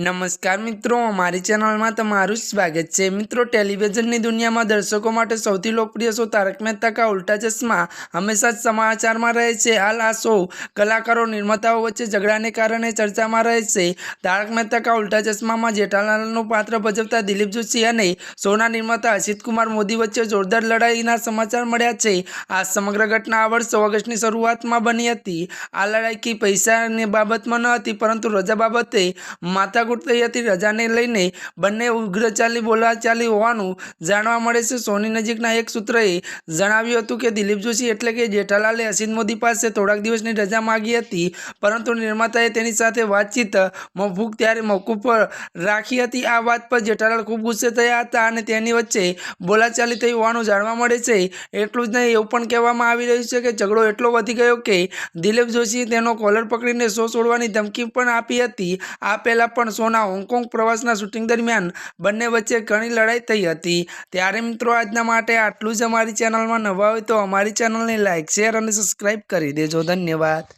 નમસ્કાર મિત્રો, અમારી ચેનલમાં તમારું સ્વાગત છે. મિત્રો, ટેલિવિઝનની દુનિયામાં દર્શકો માટે સૌથી લોકપ્રિય શો તારક મહેતા કા ઉલ્ટા ચશ્મા હંમેશા જ સમાચારમાં રહે છે. હાલ આ શો કલાકારો, નિર્માતાઓ વચ્ચે ઝઘડાને કારણે ચર્ચામાં રહે છે. તારક મહેતા કા ઉલ્ટા ચશ્મામાં જેઠાલાલનું પાત્ર ભજવતા દિલીપ જોશી અને શોના નિર્માતા અસિત કુમાર મોદી વચ્ચે જોરદાર લડાઈના સમાચાર મળ્યા છે. આ સમગ્ર ઘટના આ વર્ષ ઓગસ્ટની શરૂઆતમાં બની હતી. આ લડાઈ કી પૈસાની બાબતમાં ન હતી, પરંતુ રજા બાબતે માથાકૂટ થઈ હતી. રજાને લઈને બંને ઉગ્ર ચાલી બોલા હોવાનું જાણવા મળે છે. સોની નજીકના એક સૂત્રએ જણાવ્યું હતું કે દિલીપ જોશી એટલે કે જેઠાલાલે અસિત મોદી પાસે થોડાક દિવસની રજા માગી હતી, પરંતુ નિર્માતાએ તેની સાથે વાતચીત મોકૂફ ત્યારે મોકૂફ રાખી હતી. આ વાત પર જેઠાલાલ ખૂબ ગુસ્સે થયા હતા અને તેની વચ્ચે બોલાચાલી થઈ હોવાનું જાણવા મળે છે. એટલું જ નહીં, એવું પણ કહેવામાં આવી રહ્યું છે કે ઝઘડો એટલો વધી ગયો કે દિલીપ જોશીએ તેનો કોલર પકડીને શો છોડવાની ધમકી પણ આપી હતી. આ પહેલાં પણ શોના હોંગકોંગ પ્રવાસના શૂટિંગ દરમિયાન બંને વચ્ચે ઘણી લડાઈ થઈ હતી. ત્યારે મિત્રો આજના માટે આટલું જ અમારી ચેનલમાં નવા હોય તો અમારી ચેનલને લાઇક શેર અને સબસ્ક્રાઈબ કરી દેજો. ધન્યવાદ.